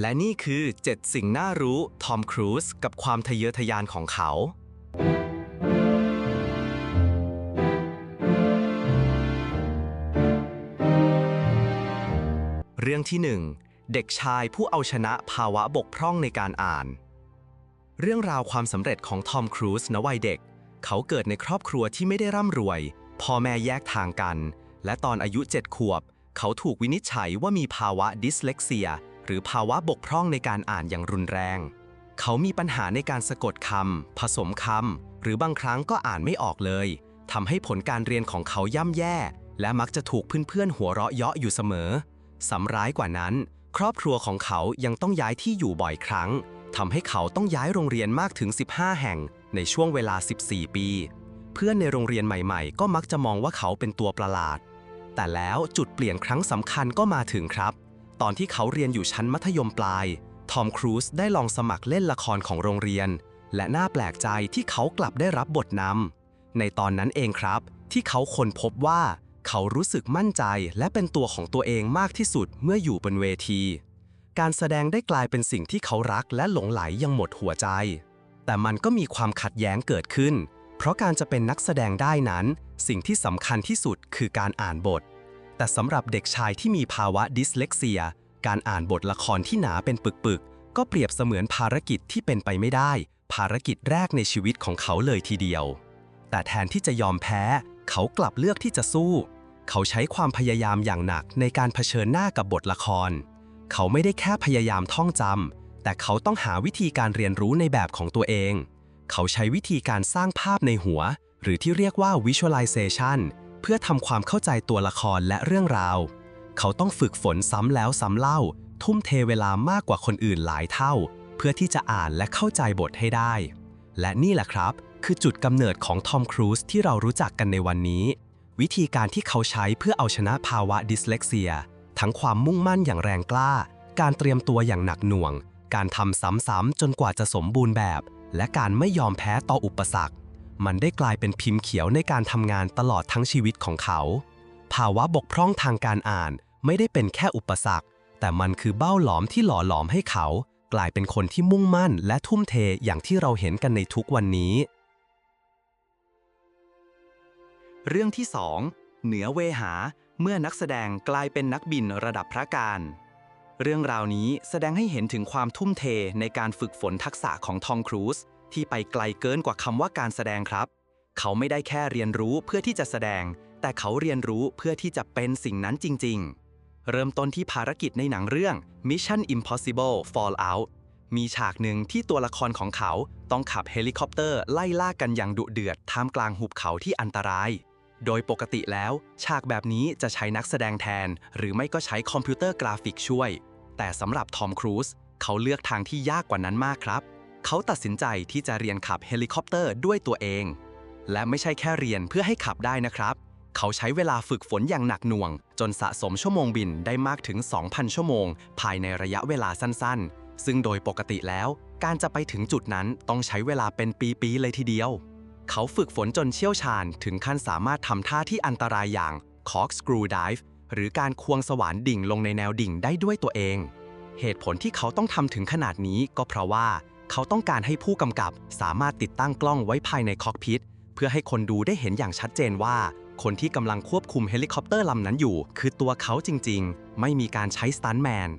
และนี่คือ 7 สิ่งน่ารู้ทอมครูซกับความทะเยอทะยานของเขา เรื่องที่ 1 เด็กชายผู้เอาชนะภาวะบกพร่องในการอ่าน เรื่องราวความสำเร็จของทอมครูซณวัยเด็ก เขาเกิดในครอบครัวที่ไม่ได้ร่ำรวย พ่อแม่แยกทางกัน และตอนอายุ 7 ขวบ เขาถูกวินิจฉัยว่ามีภาวะดิสเลกเซีย หรือภาวะบกพร่องในการอ่านอย่างรุนแรง เขามีปัญหาในการสะกดคำผสมคำหรือบางครั้งก็อ่านไม่ออกเลยทำให้ผลการเรียนของเขาย่ำแย่ และมักจะถูกเพื่อนๆหัวเราะเยาะอยู่เสมอสำร้ายกว่านั้น ครอบครัวของเขายังต้องย้ายที่อยู่บ่อยครั้งทำให้เขาต้องย้ายโรงเรียนมากถึง 15 แห่งในช่วงเวลา 14 ปี เพื่อนในโรงเรียนใหม่ๆ ก็มักจะมองว่าเขาเป็นตัวประหลาด แต่แล้วจุดเปลี่ยนครั้งสำคัญก็มาถึงครับ ตอนที่เขาเรียนอยู่ชั้นมัธยมปลาย ทอมครูซได้ลองสมัครเล่นละครของโรงเรียน และน่าแปลกใจที่เขากลับได้รับบทนำในตอนนั้นเองครับ ที่เขาค้นพบว่า เขารู้สึกมั่นใจและเป็นตัวของตัวเองมากที่สุดเมื่ออยู่บนเวที การแสดงได้กลายเป็นสิ่งที่เขารักและหลงไหลอยังหมดหัวใจ แต่มันก็มีความขัดแย้งเกิดขึ้น เพราะการจะเป็นนักแสดงได้นั้น สิ่งที่สำคัญที่สุดคือการอ่านบท แต่สำหรับเด็กชายที่มีภาวะดิสเลกเซีย การอ่านบทละครที่หนาเป็นปึกๆ ก็เปรียบเสมือนภารกิจที่เป็นไปไม่ได้ ภารกิจแรกในชีวิตของเขาเลยทีเดียว แต่แทนที่จะยอมแพ้ เขากลับเลือกที่จะสู้ เขาใช้ความพยายามอย่างหนักในการเผชิญหน้ากับบทละคร เขาไม่ได้แค่พยายามท่องจำแต่เขาต้องหาวิธีการเรียนรู้ในแบบของตัวเอง เขาใช้วิธีการสร้างภาพในหัว หรือที่เรียกว่า visualization เพื่อทำความเข้าใจตัวละครและเรื่องราว เขาต้องฝึกฝนซ้ำแล้วซ้ำเล่า ทุ่มเทเวลามากกว่าคนอื่นหลายเท่า เพื่อที่จะอ่านและเข้าใจบทให้ได้ และนี่แหละครับ คือจุดกำเนิดของทอมครูซที่เรารู้จักกันในวันนี้ วิธีการที่เขาใช้เพื่อเอาชนะภาวะดิสเลกเซีย ทั้งความมุ่งมั่นอย่างแรงกล้า การเตรียมตัวอย่างหนักหน่วง การทำซ้ำๆจนกว่าจะสมบูรณ์แบบ และการไม่ยอมแพ้ต่ออุปสรรค มันได้กลายเป็นพิมพ์เขียวในการทำงานตลอดทั้งชีวิตของเขา ภาวะบกพร่องทางการอ่านไม่ได้เป็นแค่อุปสรรค แต่มันคือเบ้าหลอมที่หล่อหลอมให้เขา กลายเป็นคนที่มุ่งมั่นและทุ่มเทอย่างที่เราเห็นกันในทุกวันนี้ เรื่องที่ 2 เหนือเวหา เมื่อนักแสดงกลายเป็นนักบินระดับพระการเรื่องราวนี้แสดงให้เห็นถึงความทุ่มเทในการฝึกฝนทักษะของทอมครูซ ที่ไปไกลเกินกว่าคำว่าการแสดงครับ เขาไม่ได้แค่เรียนรู้เพื่อที่จะแสดง แต่เขาเรียนรู้เพื่อที่จะเป็นสิ่งนั้นจริง ๆ เริ่มต้นที่ภารกิจในหนังเรื่อง Mission Impossible Fallout มีฉากหนึ่งที่ตัวละครของเขาต้องขับเฮลิคอปเตอร์ไล่ล่ากันอย่างดุเดือดท่ามกลางหุบเขาที่อันตราย โดยปกติแล้ว ฉากแบบนี้จะใช้นักแสดงแทน หรือไม่ก็ใช้คอมพิวเตอร์กราฟิกช่วย แต่สำหรับทอมครูซเขาเลือกทางที่ยากกว่านั้นมากครับ เขาตัดสินใจที่จะเรียนขับเฮลิคอปเตอร์ด้วยตัวเอง และไม่ใช่แค่เรียนเพื่อให้ขับได้นะครับ เขาใช้เวลาฝึกฝนอย่างหนักหน่วง จนสะสมชั่วโมงบินได้มากถึง 2,000 ชั่วโมง ภายในระยะเวลาสั้นๆ ซึ่งโดยปกติแล้ว การจะไปถึงจุดนั้นต้องใช้เวลาเป็นปีๆเลยทีเดียว เขาฝึกฝนจนเชี่ยวชาญถึงขั้นสามารถทำท่าที่อันตรายอย่าง corkscrew dive หรือการควงสว่านดิ่งลงในแนวดิ่งได้ด้วยตัวเอง เหตุผลที่เขาต้องทำถึงขนาดนี้ก็เพราะว่า เขาต้องการให้ผู้กำกับสามารถติดตั้งกล้องไว้ภายในคอกพิทเพื่อให้คนดูได้เห็นอย่างชัดเจนว่า คนที่กำลังควบคุมเฮลิคอปเตอร์ลำนั้นอยู่ คือตัวเขาจริง ๆ ไม่มีการใช้สตันแมน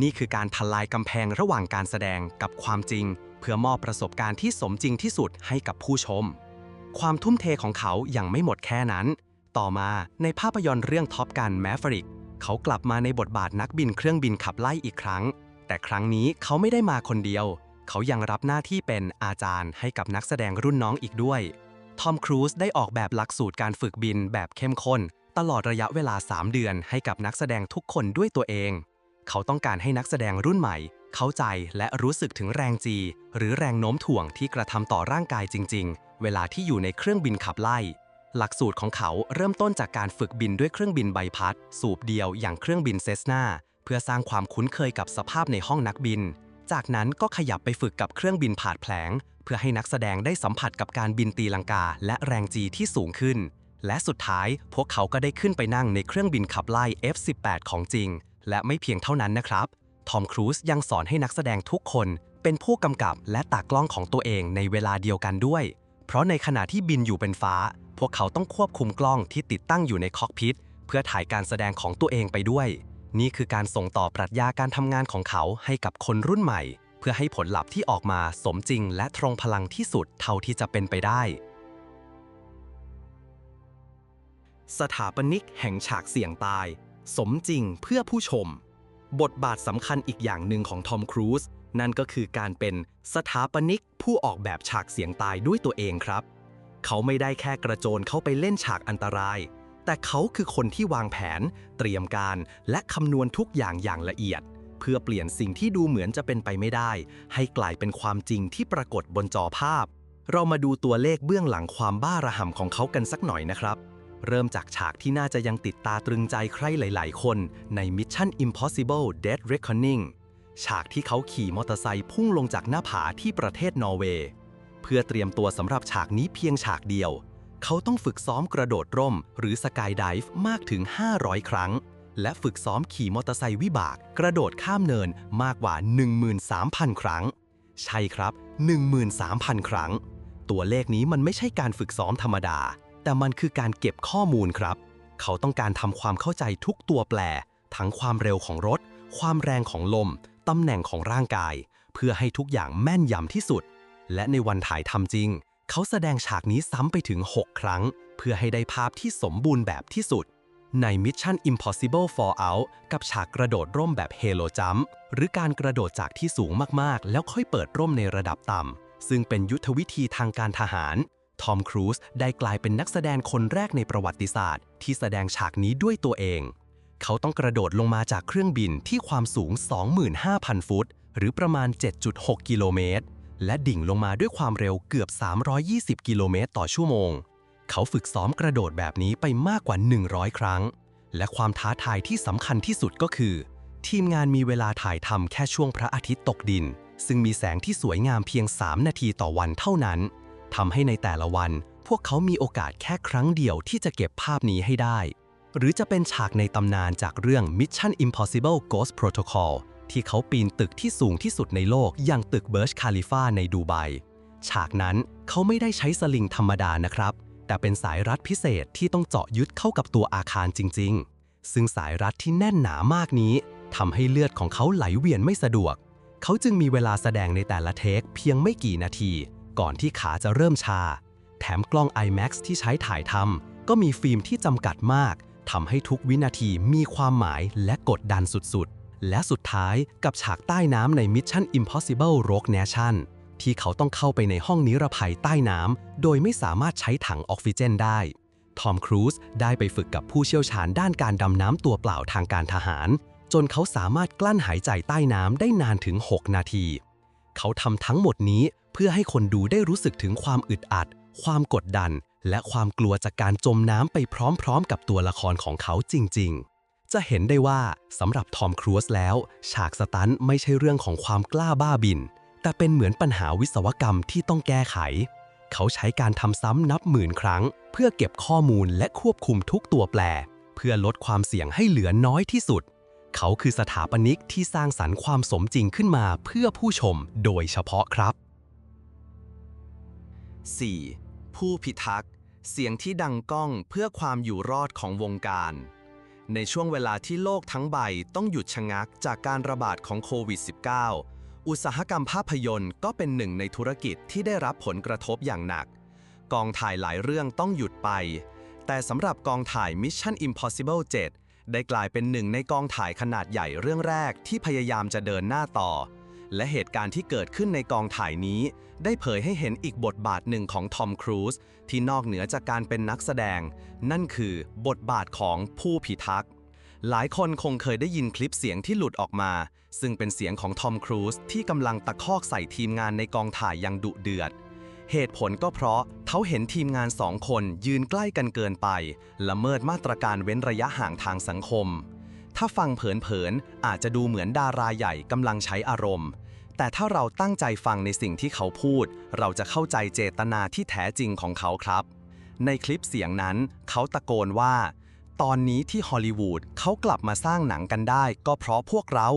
นี่คือการทลายกำแพงระหว่างการแสดงกับความจริง เพื่อมอบประสบการณ์ที่สมจริงที่สุดให้กับผู้ชม ความทุ่มเทของเขายังไม่หมดแค่นั้น ต่อมาในภาพยนตร์เรื่องท็อปกันแมฟริกเขากลับมาในบทบาทนักบินเครื่องบินขับไล่อีกครั้ง แต่ครั้งนี้เขาไม่ได้มาคนเดียว เขายังรับหน้าที่เป็นอาจารย์ให้กับนักแสดงรุ่นน้องอีกด้วย ทอมครูซได้ออกแบบหลักสูตรการฝึกบินแบบเข้มข้น ตลอดระยะเวลา 3 เดือนให้กับนักแสดงทุกคนด้วยตัวเอง เขาต้องการให้นักแสดงรุ่นใหม่ เข้าใจและรู้สึกถึงแรงจี หรือแรงโน้มถ่วงที่กระทำต่อร่างกายจริง ๆ เวลาที่อยู่ในเครื่องบินขับไล่หลักสูตรของเขาเริ่มต้นจากการฝึกบินด้วยเครื่องบินใบพัด สูบเดียวอย่างเครื่องบินเซสนาเพื่อสร้างความคุ้นเคยกับสภาพในห้องนักบิน จากนั้นก็ขยับไปฝึกกับเครื่องบินผาดแผลง เพื่อให้นักแสดงได้สัมผัสกับการบินตีลังกา และแรงจีที่สูงขึ้น และสุดท้ายพวกเขาก็ได้ขึ้นไปนั่งในเครื่องบินขับไล่ F-18 ของจริง และไม่เพียงเท่านั้นนะครับ ทอมครูซยังสอนให้นักแสดงทุกคน เป็นผู้กำกับและตากล้องของตัวเองในเวลาเดียวกันด้วย เพราะในขณะที่บินอยู่เป็นฟ้า พวกเขาต้องควบคุมกล้องที่ติดตั้งอยู่ในคอกพิทเพื่อถ่ายการแสดงของตัวเองไปด้วย นี่คือการส่งต่อปรัชญาการทำงานของเขาให้กับคนรุ่นใหม่ เพื่อให้ผลลัพธ์ที่ออกมาสมจริงและตรงพลังที่สุดเท่าที่จะเป็นไปได้ สถาปนิกแห่งฉากเสี่ยงตาย สมจริงเพื่อผู้ชม บทบาทสำคัญอีกอย่างหนึ่งของทอมครูซนั่นก็คือการเป็นสถาปนิกผู้ออกแบบฉากเสี่ยงตายด้วยตัวเองครับ เขาไม่ได้แค่กระโจนเข้าไปเล่นฉากอันตราย แต่เขาคือคนที่วางแผน เตรียมการ และคำนวณทุกอย่างอย่างละเอียด เพื่อเปลี่ยนสิ่งที่ดูเหมือนจะเป็นไปไม่ได้ ให้กลายเป็นความจริงที่ปรากฏบนจอภาพ เรามาดูตัวเลขเบื้องหลังความบ้าระห่ำของเขากันสักหน่อยนะครับ เริ่มจากฉากที่น่าจะยังติดตาตรึงใจใครหลาย ๆ คนใน Mission Impossible Dead Reckoning ฉากที่เขาขี่มอเตอร์ไซค์พุ่งลงจากหน้าผาที่ประเทศนอร์เวย์เพื่อเตรียมตัวสำหรับฉากนี้เพียงฉากเดียว เขาต้องฝึกซ้อมกระโดดร่ม หรือสกายไดฟ์มากถึง 500 ครั้ง และฝึกซ้อมขี่มอเตอร์ไซค์วิบาก กระโดดข้ามเนินมากกว่า 13,000 ครั้ง ใช่ครับ 13,000 ครั้ง ตัวเลขนี้มันไม่ใช่การฝึกซ้อมธรรมดา แต่มันคือการเก็บข้อมูลครับ เขาต้องการทำความเข้าใจทุกตัวแปร ทั้งความเร็วของรถ ความแรงของลมตำแหน่งของร่างกาย เพื่อให้ทุกอย่างแม่นยำที่สุด และในวันถ่ายทำจริง เขาแสดงฉากนี้ซ้ำไปถึง 6 ครั้ง เพื่อให้ได้ภาพที่สมบูรณ์แบบที่สุด ใน Mission Impossible Fallout กับฉากกระโดดร่มแบบ Halo Jump หรือการกระโดดจากที่สูงมากๆ แล้วค่อยเปิดร่มในระดับต่ำ ซึ่งเป็นยุทธวิธีทางการทหาร ทอมครูซได้กลายเป็นนักแสดงคนแรกในประวัติศาสตร์ ที่แสดงฉากนี้ด้วยตัวเอง เขาต้องกระโดดลงมาจากเครื่องบินที่ความสูง 25,000 ฟุต หรือประมาณ 7.6 กิโลเมตร และดิ่งลงมาด้วยความเร็วเกือบ 320 กิโลเมตรต่อชั่วโมง เขาฝึกซ้อมกระโดดแบบนี้ไปมากกว่า 100 ครั้ง และความท้าทายที่สำคัญที่สุดก็คือ ทีมงานมีเวลาถ่ายทำแค่ช่วงพระอาทิตย์ตกดิน ซึ่งมีแสงที่สวยงามเพียง 3 นาทีต่อวันเท่านั้นทำให้ในแต่ละวัน พวกเขามีโอกาสแค่ครั้งเดียวที่จะเก็บภาพนี้ให้ได้ หรือจะเป็นฉากในตำนานจากเรื่อง Mission Impossible Ghost Protocol ที่เขาปีนตึกที่สูงที่สุดในโลกอย่างตึกเบิร์ชคาลิฟาในดูไบ ฉากนั้นเขาไม่ได้ใช้สลิงธรรมดานะครับ แต่เป็นสายรัดพิเศษที่ต้องเจาะยึดเข้ากับตัวอาคารจริง ๆ ซึ่งสายรัดที่แน่นหนามากนี้ทำให้เลือดของเขาไหลเวียนไม่สะดวก เขาจึงมีเวลาแสดงในแต่ละเทคเพียงไม่กี่นาที ก่อนที่ขาจะเริ่มชา แถมกล้อง IMAX ที่ใช้ถ่ายทำก็มีฟิล์มที่จำกัดมากทำให้ทุกวินาทีมีความหมายและกดดันสุดๆ และสุดท้ายกับฉากใต้น้ำใน Mission Impossible Rogue Nation ที่เขาต้องเข้าไปในห้องนิรภัยใต้น้ำโดยไม่สามารถใช้ถังออกซิเจนได้ ทอมครูซได้ไปฝึกกับผู้เชี่ยวชาญด้านการดำน้ำตัวเปล่าทางการทหาร จนเขาสามารถกลั้นหายใจใต้น้ำได้นานถึง 6 นาที เขาทำทั้งหมดนี้เพื่อให้คนดูได้รู้สึกถึงความอึดอัด ความกดดัน และความกลัวจากการจมน้ำไปพร้อมๆ กับตัวละครของเขาจริง ๆ จะเห็นได้ว่าสำหรับทอมครูซแล้ว ฉากสตันไม่ใช่เรื่องของความกล้าบ้าบิน แต่เป็นเหมือนปัญหาวิศวกรรมที่ต้องแก้ไข เขาใช้การทำซ้ำนับหมื่นครั้ง เพื่อเก็บข้อมูลและควบคุมทุกตัวแปร เพื่อลดความเสี่ยงให้เหลือน้อยที่สุด เขาคือสถาปนิกที่สร้างสรรค์ความสมจริงขึ้นมาเพื่อผู้ชมโดยเฉพาะครับ 4. ผู้พิทักษ์ เสียงที่ดังก้องเพื่อความอยู่รอดของวงการ ในช่วงเวลาที่โลกทั้งใบต้องหยุดชะงักจากการระบาดของโควิด -19 อุตสาหกรรมภาพยนตร์ก็เป็นหนึ่งในธุรกิจที่ได้รับผลกระทบอย่างหนัก กองถ่ายหลายเรื่องต้องหยุดไป แต่สำหรับกองถ่าย Mission Impossible 7 ได้กลายเป็นหนึ่งในกองถ่ายขนาดใหญ่เรื่องแรกที่พยายามจะเดินหน้าต่อ และเหตุการณ์ที่เกิดขึ้นในกองถ่ายนี้ ได้เผยให้เห็นอีกบทบาทหนึ่งของทอมครูซที่นอกเหนือจากการเป็นนักแสดง นั่นคือบทบาทของผู้พิทักษ์หลายคนคงเคยได้ยินคลิปเสียงที่หลุดออกมา ซึ่งเป็นเสียงของทอมครูซที่กำลังตะคอกใส่ทีมงานในกองถ่ายอย่างดุเดือด เหตุผลก็เพราะเขาเห็นทีมงานสองคนยืนใกล้กันเกินไป ละเมิดมาตรการเว้นระยะห่างทางสังคม ถ้าฟังเผินๆอาจจะดูเหมือนดาราใหญ่กำลังใช้อารมณ์ แต่ถ้าเราตั้งใจฟังในสิ่งที่เขาพูด เราจะเข้าใจเจตนาที่แท้จริงของเขาครับ ในคลิปเสียงนั้น เขาตะโกนว่า ตอนนี้ที่ฮอลลีวูดเขากลับมาสร้างหนังกันได้ ก็เพราะพวกเรา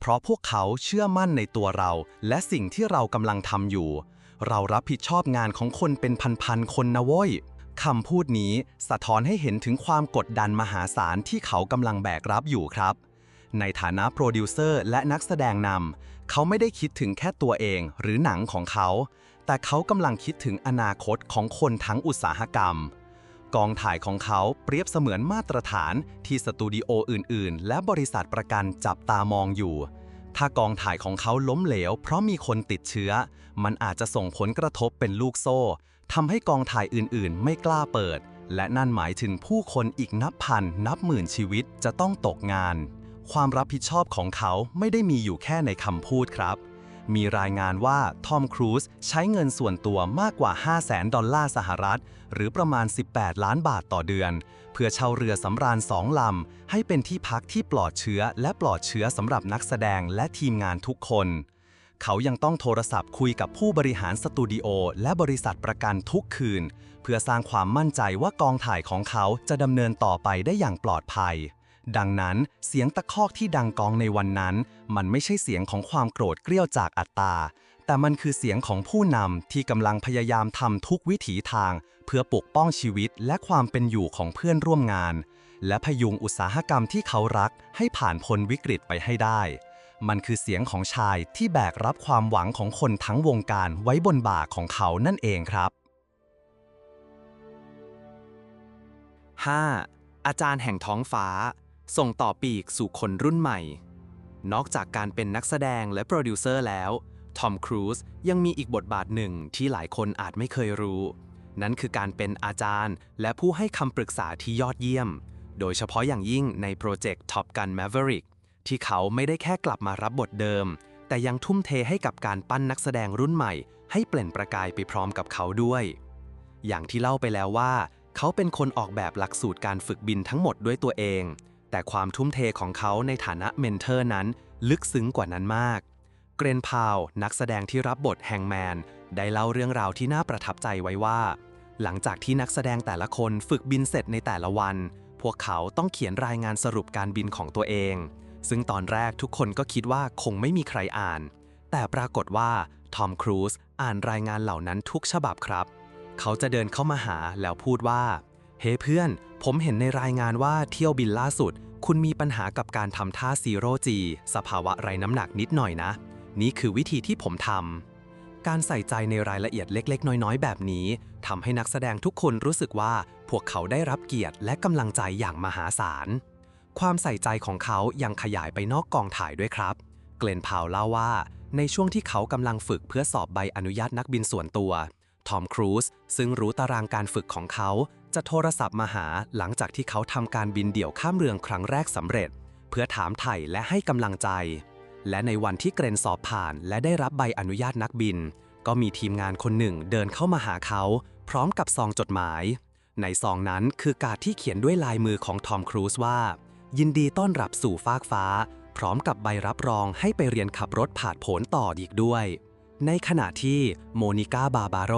เพราะพวกเขาเชื่อมั่นในตัวเรา และสิ่งที่เรากำลังทำอยู่ เรารับผิดชอบงานของคนเป็นพันๆคนนะเว้ย คำพูดนี้สะท้อนให้เห็นถึงความกดดันมหาศาลที่เขากำลังแบกรับอยู่ครับ ในฐานะโปรดิวเซอร์และนักแสดงนำเขาไม่ได้คิดถึงแค่ตัวเองหรือหนังของเขา แต่เขากำลังคิดถึงอนาคตของคนทั้งอุตสาหกรรม กองถ่ายของเขาเปรียบเสมือนมาตรฐานที่สตูดิโออื่น ๆ และบริษัทประกันจับตามองอยู่ ถ้ากองถ่ายของเขาล้มเหลว เพราะมีคนติดเชื้อ มันอาจจะส่งผลกระทบเป็นลูกโซ่ ทำให้กองถ่ายอื่นๆ ไม่กล้าเปิด และนั่นหมายถึงผู้คนอีกนับพัน นับหมื่นชีวิตจะต้องตกงาน ความรับผิดชอบของเขาไม่ได้มีอยู่แค่ในคำพูดครับ มีรายงานว่าทอมครูซใช้เงินส่วนตัวมากกว่า 5 0 0แสนดอลลาร์สหรัฐ หรือประมาณ 18 ล้านบาทต่อเดือน เพื่อเช่าเรือสำราญสองลำให้เป็นที่พักที่ปลอดเชื้อและปลอดเชื้อสำหรับนักแสดงและทีมงานทุกคน เขายังต้องโทรศัพท์คุยกับผู้บริหารสตูดิโอและบริษัทประกันทุกคืน เพื่อสร้างความมั่นใจว่ากองถ่ายของเขาจะดำเนินต่อไปได้อย่างปลอดภัย ดังนั้นเสียงตะคอกที่ดังกองในวันนั้น มันไม่ใช่เสียงของความโกรธเกรี้ยวจากอัตตา แต่มันคือเสียงของผู้นำที่กำลังพยายามทำทุกวิถีทาง เพื่อปกป้องชีวิตและความเป็นอยู่ของเพื่อนร่วมงาน และพยุงอุตสาหกรรมที่เขารักให้ผ่านพ้นวิกฤตไปให้ได้ มันคือเสียงของชายที่แบกรับความหวังของคนทั้งวงการไว้บนบ่าของเขานั่นเองครับ 5. อาจารย์แห่งท้องฟ้า ส่งต่อปีกสู่คนรุ่นใหม่ นอกจากการเป็นนักแสดงและโปรดิวเซอร์แล้ว ทอมครูซยังมีอีกบทบาทหนึ่งที่หลายคนอาจไม่เคยรู้ นั่นคือการเป็นอาจารย์และผู้ให้คำปรึกษาที่ยอดเยี่ยม โดยเฉพาะอย่างยิ่งในโปรเจกต์ Top Gun Maverick ที่เขาไม่ได้แค่กลับมารับบทเดิม แต่ยังทุ่มเทให้กับการปั้นนักแสดงรุ่นใหม่ ให้เปล่งประกายไปพร้อมกับเขาด้วย อย่างที่เล่าไปแล้วว่า เขาเป็นคนออกแบบหลักสูตรการฝึกบินทั้งหมดด้วยตัวเอง แต่ความทุ่มเทของเขาในฐานะเมนเทอร์นั้น ลึกซึ้งกว่านั้นมาก เกรนพาว นักแสดงที่รับบทแฮงแมนได้เล่าเรื่องราวที่น่าประทับใจไว้ว่า หลังจากที่นักแสดงแต่ละคนฝึกบินเสร็จในแต่ละวัน พวกเขาต้องเขียนรายงานสรุปการบินของตัวเอง ซึ่งตอนแรกทุกคนก็คิดว่าคงไม่มีใครอ่าน แต่ปรากฏว่าทอมครูซอ่านรายงานเหล่านั้นทุกฉบับครับ เขาจะเดินเข้ามาหาแล้วพูดว่า เฮ้ hey, เพื่อน ผมเห็นในรายงานว่าเที่ยวบินล่าสุด คุณมีปัญหากับการทำท่าซีโร่จีสภาวะไร้น้ำหนักนิดหน่อยนะ นี่คือวิธีที่ผมทำ การใส่ใจในรายละเอียดเล็ก ๆ น้อยๆ แบบนี้ทำให้นักแสดงทุกคนรู้สึกว่าพวกเขาได้รับเกียรติและกำลังใจอย่างมหาศาล ความใส่ใจของเขายังขยายไปนอกกองถ่ายด้วยครับ เกลนพาวเล่าว่า ในช่วงที่เขากำลังฝึกเพื่อสอบใบอนุญาตนักบินส่วนตัว ทอมครูซซึ่งรู้ตารางการฝึกของเขา จะโทรศัพท์มาหาหลังจากที่เขาทำการบินเดี่ยวข้ามเรืองครั้งแรกสำเร็จ เพื่อถามไถ่และให้กำลังใจ และในวันที่เกรนสอบผ่าน และได้รับใบอนุญาตนักบิน ก็มีทีมงานคนหนึ่งเดินเข้ามาหาเขา พร้อมกับซองจดหมาย ในซองนั้นคือการที่เขียนด้วยลายมือของทอมครูซว่า ยินดีต้อนรับสู่ฟากฟ้า พร้อมกับใบรับรองให้ไปเรียนขับรถผ่านผลต่ออีกด้วย ในขณะที่โมนิก้าบาบาโร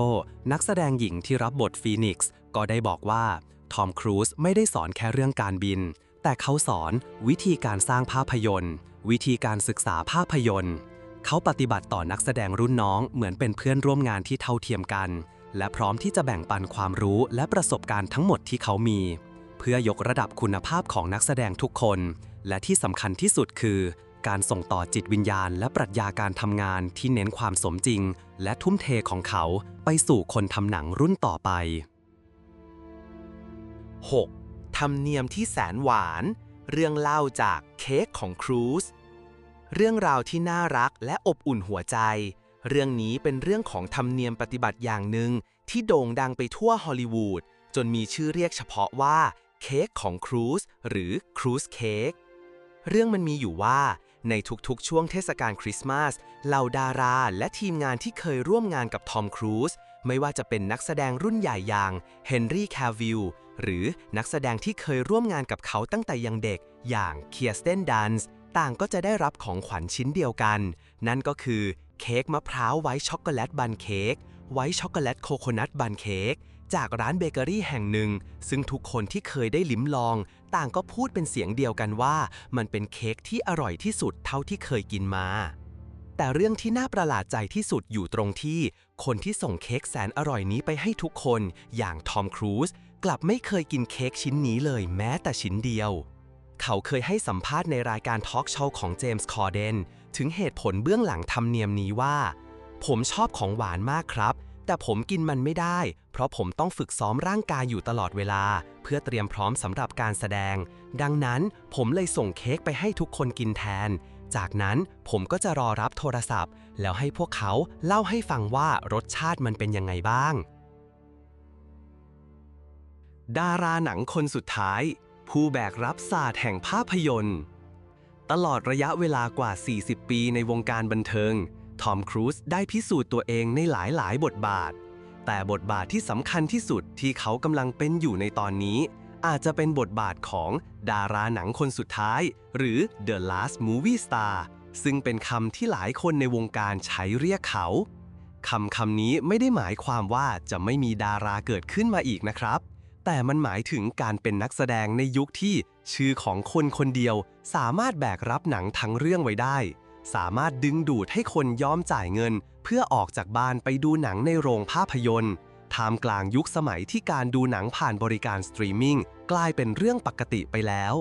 นักแสดงหญิงที่รับบทฟีนิกซ์ก็ได้บอกว่า ทอมครูซไม่ได้สอนแค่เรื่องการบิน แต่เขาสอนวิธีการสร้างภาพยนตร์ วิธีการศึกษาภาพยนตร์ เขาปฏิบัติต่อนักแสดงรุ่นน้องเหมือนเป็นเพื่อนร่วมงานที่เท่าเทียมกัน และพร้อมที่จะแบ่งปันความรู้และประสบการณ์ทั้งหมดที่เขามี เพื่อยกระดับคุณภาพของนักแสดงทุกคน และที่สำคัญที่สุดคือ การส่งต่อจิตวิญญาณ และปรัชญาการทำงานที่เน้นความสมจริง และทุ่มเทของเขาไปสู่คนทำหนังรุ่นต่อไป 6. ธรรมเนียมที่แสนหวาน เรื่องเล่าจากเค้กของครูซเรื่องราวที่น่ารักและอบอุ่นหัวใจ เรื่องนี้เป็นเรื่องของธรรมเนียมปฏิบัติอย่างหนึ่งที่โด่งดังไปทั่วฮอลลีวูดจนมีชื่อเรียกเฉพาะว่า เค้กของครูซหรือครูซเค้กเรื่องมันมีอยู่ว่าในทุกๆ ช่วงเทศกาลคริสต์มาสเหล่าดาราและทีมงานที่เคยร่วมงานกับทอมครูซไม่ว่าจะเป็นนักแสดงรุ่นใหญ่อย่างเฮนรี่แควิลหรือนักแสดงที่เคยร่วมงานกับเขาตั้งแต่ยังเด็กอย่างเคียสเตนดันส์ต่างก็จะได้รับของขวัญชิ้นเดียวกัน นั่นก็คือเค้กมะพร้าวไวท์ช็อกโกแลตบันเค้กไวท์ช็อกโกแลตโคโคนัทบันเค้ก จากร้านเบเกอรี่แห่งหนึ่ง ซึ่งทุกคนที่เคยได้ลิ้มลอง ต่างก็พูดเป็นเสียงเดียวกันว่า มันเป็นเค้กที่อร่อยที่สุดเท่าที่เคยกินมา แต่เรื่องที่น่าประหลาดใจที่สุดอยู่ตรงที่ คนที่ส่งเค้กแสนอร่อยนี้ไปให้ทุกคนอย่างทอมครูซกลับไม่เคยกินเค้กชิ้นนี้เลยแม้แต่ชิ้นเดียว เขาเคยให้สัมภาษณ์ในรายการทอล์กโชว์ของเจมส์คอร์เดนถึงเหตุผลเบื้องหลังธรรมเนียมนี้ว่า ผมชอบของหวานมากครับ แต่ผมกินมันไม่ได้ เพราะผมต้องฝึกซ้อมร่างกายอยู่ตลอดเวลา เพื่อเตรียมพร้อมสำหรับการแสดง ดังนั้นผมเลยส่งเค้กไปให้ทุกคนกินแทน จากนั้นผมก็จะรอรับโทรศัพท์ แล้วให้พวกเขาเล่าให้ฟังว่ารสชาติมันเป็นยังไงบ้าง ดาราหนังคนสุดท้าย ผู้แบกรับศาสตร์แห่งภาพยนตร์ ตลอดระยะเวลากว่า 40 ปีในวงการบันเทิง ทอมครูซได้พิสูจน์ตัวเองในหลายๆ บทบาท แต่บทบาทที่สำคัญที่สุดที่เขากำลังเป็นอยู่ในตอนนี้ อาจจะเป็นบทบาทของดาราหนังคนสุดท้าย หรือ The Last Movie Star ซึ่งเป็นคำที่หลายคนในวงการใช้เรียกเขาคำคำนี้ไม่ได้หมายความว่าจะไม่มีดาราเกิดขึ้นมาอีกนะครับ แต่มันหมายถึงการเป็นนักแสดงในยุคที่ชื่อของคนคนเดียว สามารถแบกรับหนังทั้งเรื่องไว้ได้ สามารถดึงดูดให้คนยอมจ่ายเงิน เพื่อออกจากบ้านไปดูหนังในโรงภาพยนตร์ท่ามกลางยุคสมัยที่การดูหนังผ่านบริการสตรีมมิ่งกลายเป็นเรื่องปกติไปแล้ว